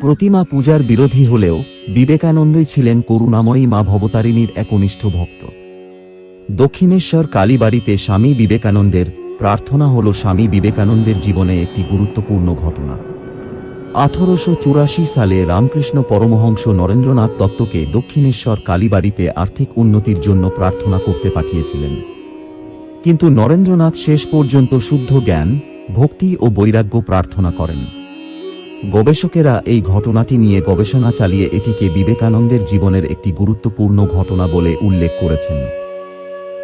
প্রতিমা পূজার বিরোধী হলেও বিবেকানন্দই ছিলেন করুণাময়ী মা ভবতারিণীর একনিষ্ঠ ভক্ত। দক্ষিণেশ্বর কালীবাড়িতে স্বামী বিবেকানন্দের প্রার্থনা হল স্বামী বিবেকানন্দের জীবনে একটি গুরুত্বপূর্ণ ঘটনা। আঠারোশো চুরাশি সালে রামকৃষ্ণ পরমহংস নরেন্দ্রনাথ দত্তকে দক্ষিণেশ্বর কালীবাড়িতে আর্থিক উন্নতির জন্য প্রার্থনা করতে পাঠিয়েছিলেন। কিন্তু নরেন্দ্রনাথ শেষ পর্যন্ত শুদ্ধ জ্ঞান, ভক্তি ও বৈরাগ্য প্রার্থনা করেন। গবেষকেরা এই ঘটনাটি নিয়ে গবেষণা চালিয়ে এটিকে বিবেকানন্দের জীবনের একটি গুরুত্বপূর্ণ ঘটনা বলে উল্লেখ করেছেন।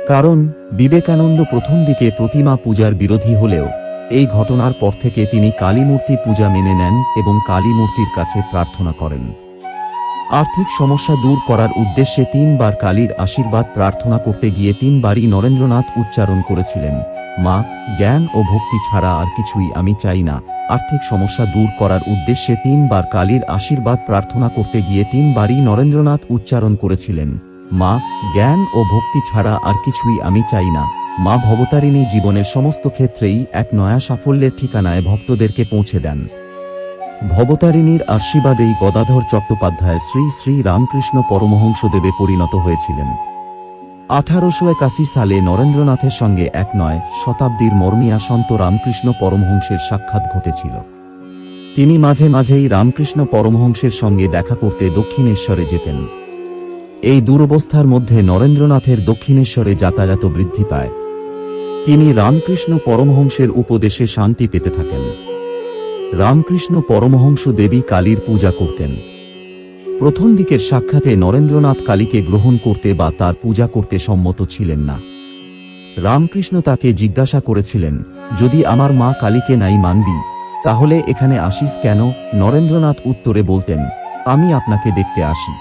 কারণ, বিবেকানন্দ প্রথম দিকে প্রতিমা পূজার বিরোধী হলেও, এই ঘটনার পর থেকে তিনি কালীমূর্তি পূজা মেনে নেন এবং কালীমূর্তির কাছে প্রার্থনা করেন। আর্থিক সমস্যা দূর করার উদ্দেশ্যে তিনবার কালীর আশীর্বাদ প্রার্থনা করতে গিয়ে তিনবারই নরেন্দ্রনাথ উচ্চারণ করেছিলেন, মা, জ্ঞান ও ভক্তি ছাড়া আর কিছুই আমি চাই না। আর্থিক সমস্যা দূর করার উদ্দেশ্যে তিনবার কালীর আশীর্বাদ প্রার্থনা করতে গিয়ে তিনবারই নরেন্দ্রনাথ উচ্চারণ করেছিলেন, মা, জ্ঞান ও ভক্তি ছাড়া আর কিছুই আমি চাই না। মা ভবতারিণী জীবনের সমস্ত ক্ষেত্রেই এক নয়া সাফল্যের ঠিকানায় ভক্তদেরকে পৌঁছে দেন। ভবতারিণীর আশীর্বাদেই গদাধর চট্টোপাধ্যায় শ্রী শ্রী রামকৃষ্ণ পরমহংসদেবে পরিণত হয়েছিলেন। আঠারোশো একাশি সালে নরেন্দ্রনাথের সঙ্গে এক নয় শতাব্দীর মর্মিয়া সন্ত রামকৃষ্ণ পরমহংসের সাক্ষাৎ ঘটেছিল। তিনি মাঝে মাঝেই রামকৃষ্ণ পরমহংসের সঙ্গে দেখা করতে দক্ষিণেশ্বরে যেতেন। এই দুরবস্থার মধ্যে নরেন্দ্রনাথের দক্ষিণেশ্বরে যাতায়াত বৃদ্ধি পায়। তিনি রামকৃষ্ণ পরমহংসের উপদেশে শান্তি পেতে থাকেন। রামকৃষ্ণ পরমহংস দেবী কালীর পূজা করতেন। প্রথম দিকের সাক্ষাতে নরেন্দ্রনাথ কালীকে গ্রহণ করতে বা তার পূজা করতে সম্মত ছিলেন না। রামকৃষ্ণ তাকে জিজ্ঞাসা করেছিলেন, যদি আমার মা কালীকে নাই মানবি, তাহলে এখানে আসিস কেন? নরেন্দ্রনাথ উত্তরে বলতেন, আমি আপনাকে দেখতে আসি।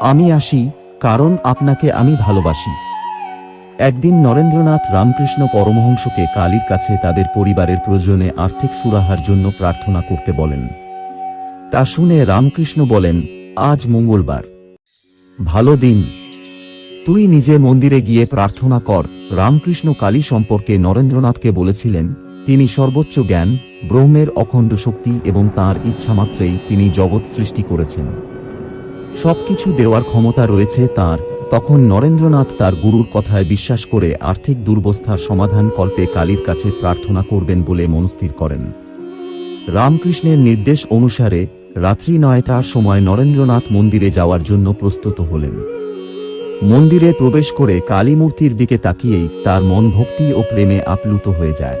আমি আসি কারণ আপনাকে আমি ভালোবাসি। একদিন নরেন্দ্রনাথ রামকৃষ্ণ পরমহংসকে কালীর কাছে তাদের পরিবারের প্রয়োজনে আর্থিক সুরাহার জন্য প্রার্থনা করতে বলেন। তা শুনে রামকৃষ্ণ বলেন, আজ মঙ্গলবার। ভালো দিন। তুই নিজে মন্দিরে গিয়ে প্রার্থনা কর। রামকৃষ্ণ কালী সম্পর্কে নরেন্দ্রনাথকে বলেছিলেন, তিনি সর্বোচ্চ জ্ঞান, ব্রহ্মের অখণ্ড শক্তি এবং তাঁর ইচ্ছামাত্রেই তিনি জগৎ সৃষ্টি করেছেন। সবকিছু দেওয়ার ক্ষমতা রয়েছে তার। তখন নরেন্দ্রনাথ তার গুরুর কথায় বিশ্বাস করে আর্থিক দুর্বস্থার সমাধান কল্পে কালীর কাছে প্রার্থনা করবেন বলে মনস্থির করেন। রামকৃষ্ণের নির্দেশ অনুসারে রাত্রি নয়টার সময় নরেন্দ্রনাথ মন্দিরে যাওয়ার জন্য প্রস্তুত হলেন। মন্দিরে প্রবেশ করে কালী মূর্তির দিকে তাকিয়েই তার মন ভক্তি ও প্রেমে আপ্লুত হয়ে যায়।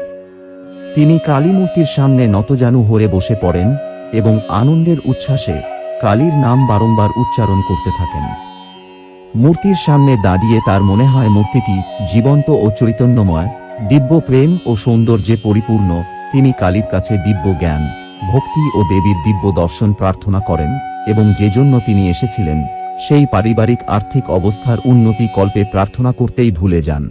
তিনি কালী মূর্তির সামনে নতজানু হয়ে বসে পড়েন এবং আনন্দের উচ্ছ্বাসে কালীর নাম বারংবার উচ্চারণ করতে থাকেন। মূর্তির সামনে দাঁড়িয়ে তার মনে হয় মূর্তিটি জীবন্ত ও চৈতন্যময় দিব্য প্রেম ও সৌন্দর্যে পরিপূর্ণ। তিনি কালীর কাছে দিব্য জ্ঞান, ভক্তি ও দেবীর দিব্য দর্শন প্রার্থনা করেন এবং যে জন্য তিনি এসেছিলেন, সেই পারিবারিক আর্থিক অবস্থার উন্নতি কল্পে প্রার্থনা করতেই ভুলে যান।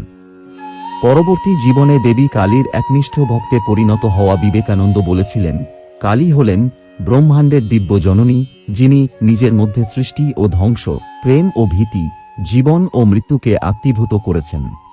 পরবর্তী জীবনে দেবী কালীর একনিষ্ঠ ভক্তে পরিণত হওয়া বিবেকানন্দ বলেছিলেন, কালী হলেন ব্রহ্মাণ্ডের দিব্য জননী, যিনি নিজের মধ্যে সৃষ্টি ও ধ্বংস, প্রেম ও ভীতি, জীবন ও মৃত্যুকে আত্মীভূত করেছেন।